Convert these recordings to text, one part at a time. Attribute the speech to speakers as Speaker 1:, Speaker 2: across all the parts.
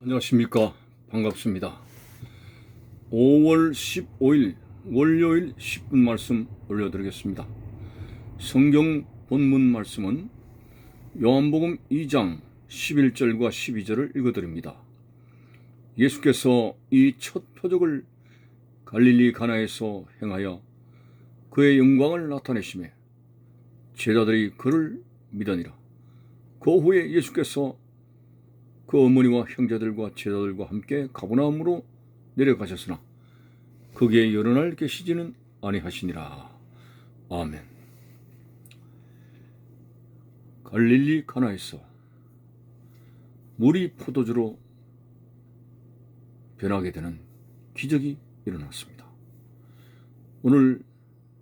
Speaker 1: 안녕하십니까. 반갑습니다. 5월 15일 월요일 10분 말씀 올려드리겠습니다. 성경 본문 말씀은 요한복음 2장 11절과 12절을 읽어드립니다. 예수께서 이 첫 표적을 갈릴리 가나에서 행하여 그의 영광을 나타내심에 제자들이 그를 믿으니라. 그 후에 예수께서 그 어머니와 형제들과 제자들과 함께 가버나움으로 내려가셨으나 거기에 여러 날 계시지는 아니하시니라. 아멘. 갈릴리 가나에서 물이 포도주로 변하게 되는 기적이 일어났습니다. 오늘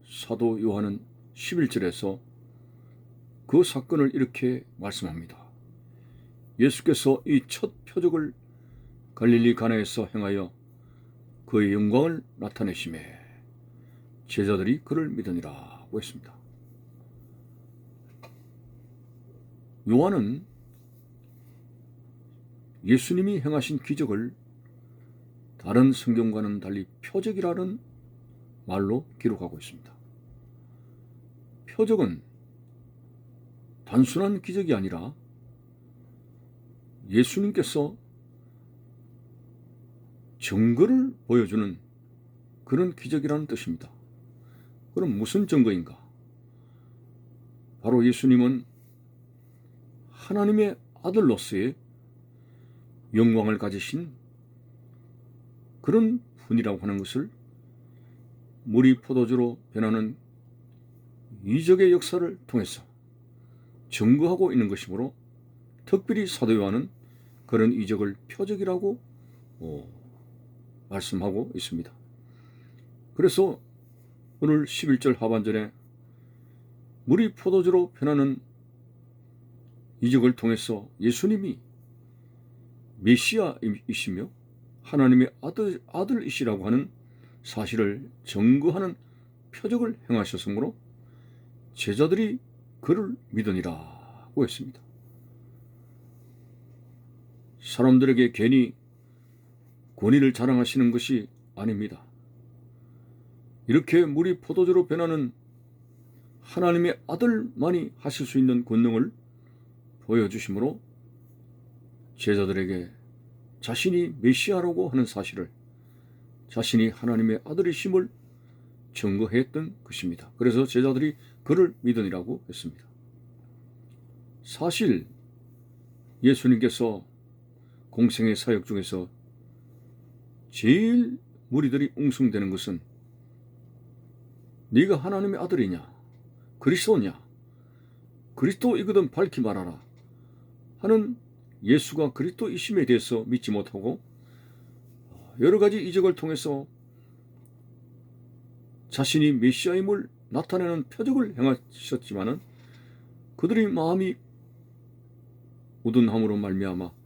Speaker 1: 사도 요한은 11절에서 그 사건을 이렇게 말씀합니다. 예수께서 이 첫 표적을 갈릴리 가나에서 행하여 그의 영광을 나타내심에 제자들이 그를 믿으니라고 했습니다. 요한은 예수님이 행하신 기적을 다른 성경과는 달리 표적이라는 말로 기록하고 있습니다. 표적은 단순한 기적이 아니라 예수님께서 증거를 보여주는 그런 기적이라는 뜻입니다. 그럼 무슨 증거인가? 바로 예수님은 하나님의 아들로서의 영광을 가지신 그런 분이라고 하는 것을 물이 포도주로 변하는 이적의 역사를 통해서 증거하고 있는 것이므로 특별히 사도 요한은 그런 이적을 표적이라고 어, 말씀하고 있습니다. 그래서 오늘 11절 하반절에 물이 포도주로 변하는 이적을 통해서 예수님이 메시아이시며 하나님의 아들, 아들이시라고 하는 사실을 증거하는 표적을 행하셨으므로 제자들이 그를 믿으니라고 했습니다. 사람들에게 괜히 권위를 자랑하시는 것이 아닙니다. 이렇게 물이 포도주로 변하는 하나님의 아들만이 하실 수 있는 권능을 보여주심으로 제자들에게 자신이 메시아라고 하는 사실을 자신이 하나님의 아들이심을 증거했던 것입니다. 그래서 제자들이 그를 믿으니라고 했습니다. 사실 예수님께서 공생의 사역 중에서 제일 무리들이 웅성되는 것은 네가 하나님의 아들이냐? 그리스도냐? 그리스도이거든 밝히 말하라 하는 예수가 그리스도이심에 대해서 믿지 못하고 여러 가지 이적을 통해서 자신이 메시아임을 나타내는 표적을 행하셨지만은 그들의 마음이 우둔함으로 말미암아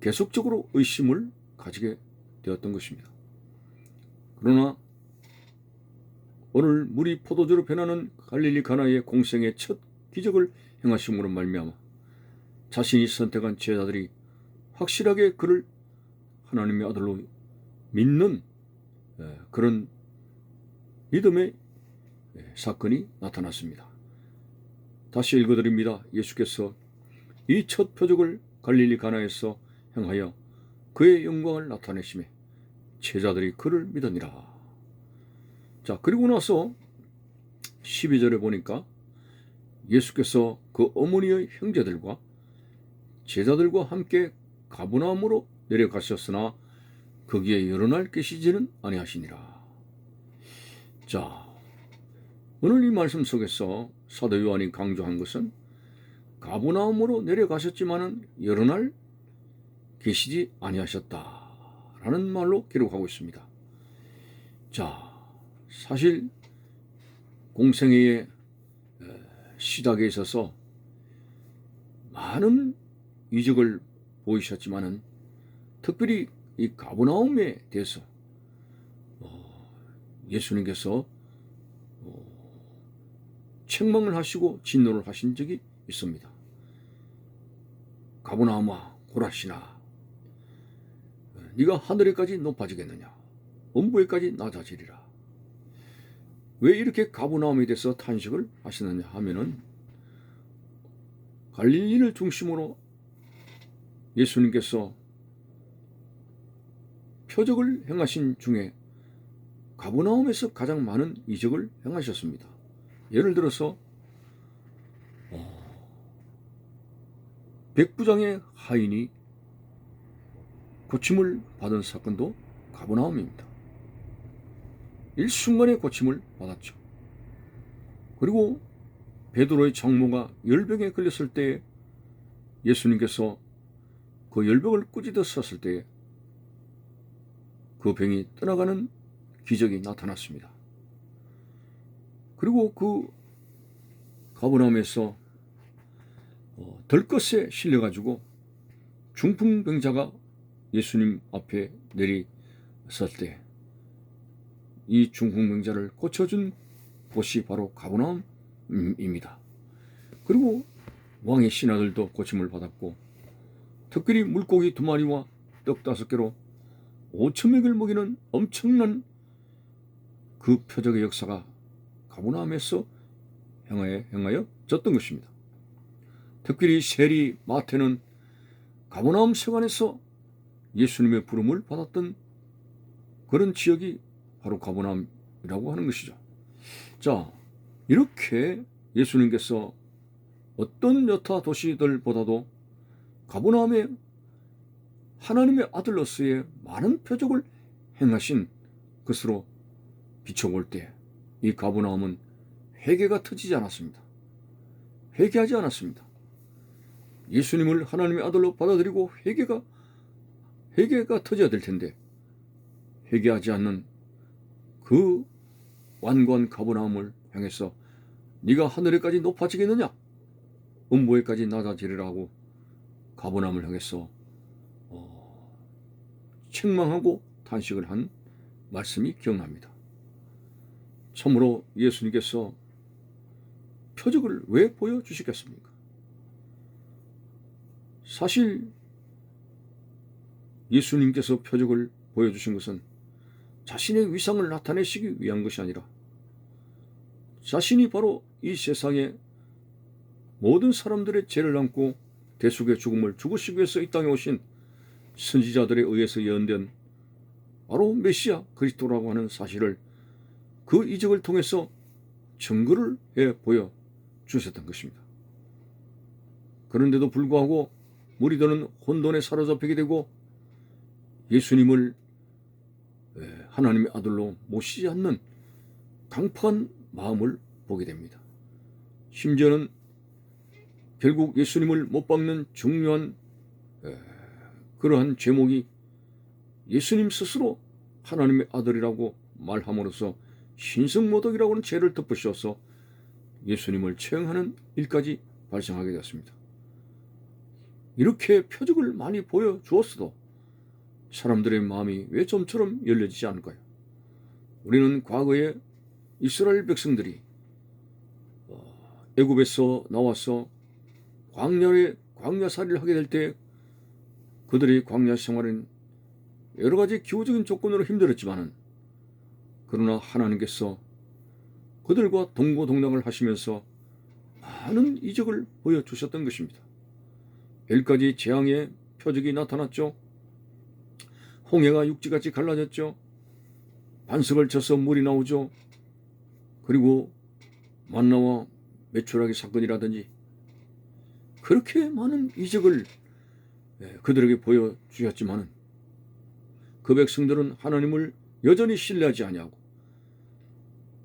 Speaker 1: 계속적으로 의심을 가지게 되었던 것입니다. 그러나 오늘 물이 포도주로 변하는 갈릴리 가나의 공생의 첫 기적을 행하심으로 말미암아 자신이 선택한 제자들이 확실하게 그를 하나님의 아들로 믿는 예, 그런 믿음의 예, 사건이 나타났습니다. 다시 읽어드립니다. 예수께서 이 첫 표적을 갈릴리 가나에서 행하여 그의 영광을 나타내심에 제자들이 그를 믿으니라. 자, 그리고 나서 12절에 보니까 예수께서 그 어머니의 형제들과 제자들과 함께 가브나움으로 내려가셨으나 거기에 여러 날 계시지는 아니하시니라. 자, 오늘 이 말씀 속에서 사도 요한이 강조한 것은 가브나움으로 내려가셨지만은 여러 날 계시지 아니하셨다라는 말로 기록하고 있습니다. 자, 사실 공생애의 시작에 있어서 많은 이적을 보이셨지만은 특별히 이 가브나움에 대해서 어, 예수님께서 어, 책망을 하시고 진노를 하신 적이 있습니다. 가브나움아 고라시나 네가 하늘에까지 높아지겠느냐 음부에까지 낮아지리라 왜 이렇게 가부나움에 대해서 탄식을 하시느냐 하면은 갈릴리를 중심으로 예수님께서 표적을 행하신 중에 가부나움에서 가장 많은 이적을 행하셨습니다. 예를 들어서 어, 백부장의 하인이 고침을 받은 사건도 가부나움입니다. 일순간에 고침을 받았죠. 그리고 베드로의 장모가 열병에 걸렸을 때 예수님께서 그 열병을 꾸짖어 썼을 때그 병이 떠나가는 기적이 나타났습니다. 그리고 그 가버나움에서 어, 덜것에 실려가지고 중풍병자가 예수님 앞에 내리섰을 때이 중풍병자를 고쳐준 곳이 바로 가버나움입니다. 그리고 왕의 신하들도 고침을 받았고 특별히 물고기 두 마리와 떡 다섯 개로 오천 명을 먹이는 엄청난 그 표적의 역사가 가브나움에서 행하여, 행하여 졌던 것입니다. 특별히 세리 마태는 가브나움 세관에서 예수님의 부름을 받았던 그런 지역이 바로 가브나움이라고 하는 것이죠. 자, 이렇게 예수님께서 어떤 여타 도시들보다도 가브나움에 하나님의 아들로서의 많은 표적을 행하신 것으로 비춰볼 때 이 가브나움은 회개가 터지지 않았습니다. 회개하지 않았습니다. 예수님을 하나님의 아들로 받아들이고 회개가 회개가 터져야 될 텐데 회개하지 않는 그 완고한 가브나움을 향해서 네가 하늘에까지 높아지겠느냐 음보에까지 낮아지리라고 가브나움을 향해서 어, 책망하고 탄식을 한 말씀이 기억납니다. 참으로 예수님께서 표적을 왜 보여주시겠습니까? 사실 예수님께서 표적을 보여주신 것은 자신의 위상을 나타내시기 위한 것이 아니라 자신이 바로 이 세상에 모든 사람들의 죄를 안고 대속의 죽음을 죽으시기 위해서 이 땅에 오신 선지자들에 의해서 예언된 바로 메시아 그리스도라고 하는 사실을 그 이적을 통해서 증거를 해 보여 주셨던 것입니다. 그런데도 불구하고 무리들은 혼돈에 사로잡히게 되고 예수님을 하나님의 아들로 모시지 않는 강팍한 마음을 보게 됩니다. 심지어는 결국 예수님을 못 박는 중요한 그러한 제목이 예수님 스스로 하나님의 아들이라고 말함으로써 신성모독이라고 하는 죄를 덮으셔서 예수님을 처형하는 일까지 발생하게 되었습니다. 이렇게 표적을 많이 보여주었어도 사람들의 마음이 왜 좀처럼 열려지지 않을까요? 우리는 과거에 이스라엘 백성들이 어, 애굽에서 나와서 광야에 광야살이를 하게 될 때 그들의 광야 생활은 여러 가지 기후적인 조건으로 힘들었지만은 그러나 하나님께서 그들과 동고동락을 하시면서 많은 이적을 보여주셨던 것입니다. 열 가지 재앙의 표적이 나타났죠. 홍해가 육지같이 갈라졌죠. 반석을 쳐서 물이 나오죠. 그리고 만나와 매출하기 사건이라든지 그렇게 많은 이적을 예, 그들에게 보여주셨지만은 그 백성들은 하나님을 여전히 신뢰하지 아니하고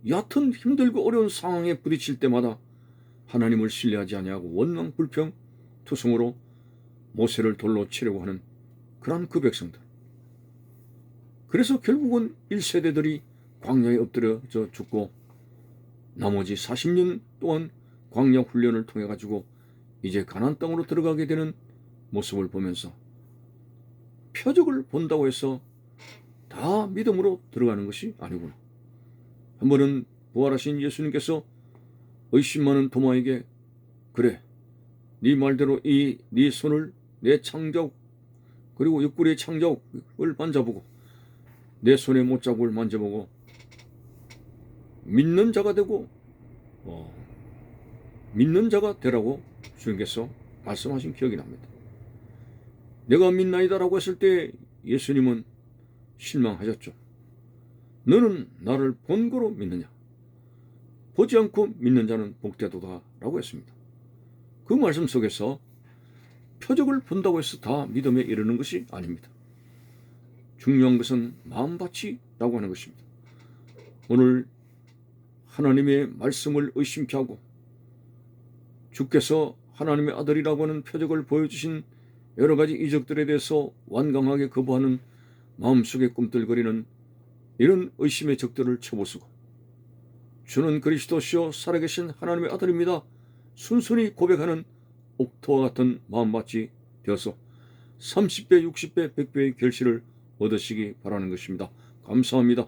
Speaker 1: 얕은 힘들고 어려운 상황에 부딪힐 때마다 하나님을 신뢰하지 아니하고 원망 불평 투성으로 모세를 돌로 치려고 하는 그러한 그 백성들. 그래서 결국은 1세대들이 광야에 엎드려져 죽고 나머지 40년 동안 광야 훈련을 통해 가지고 이제 가난 땅으로 들어가게 되는 모습을 보면서 표적을 본다고 해서 다 믿음으로 들어가는 것이 아니구나. 한 번은 부활하신 예수님께서 의심 많은 도마에게 그래 네 말대로 이 네 손을 내 창조 그리고 옆구리의 창자국을 만져보고 내 손의 못자국을 만져보고 믿는 자가 되고 어, 믿는 자가 되라고 주님께서 말씀하신 기억이 납니다. 내가 믿나이다라고 했을 때 예수님은 실망하셨죠. 너는 나를 본거로 믿느냐? 보지 않고 믿는 자는 복되도다라고 했습니다. 그 말씀 속에서 표적을 본다고 해서 다 믿음에 이르는 것이 아닙니다. 중요한 것은 마음밭이라고 하는 것입니다. 오늘 하나님의 말씀을 의심케 하고 주께서 하나님의 아들이라고 하는 표적을 보여주신 여러 가지 이적들에 대해서 완강하게 거부하는 마음속에 꿈틀거리는 이런 의심의 적들을 쳐부수고 주는 그리스도시요 살아계신 하나님의 아들입니다. 순순히 고백하는 옥토와 같은 마음밭이 되어서 30배, 60배, 100배의 결실을 얻으시기 바라는 것입니다. 감사합니다.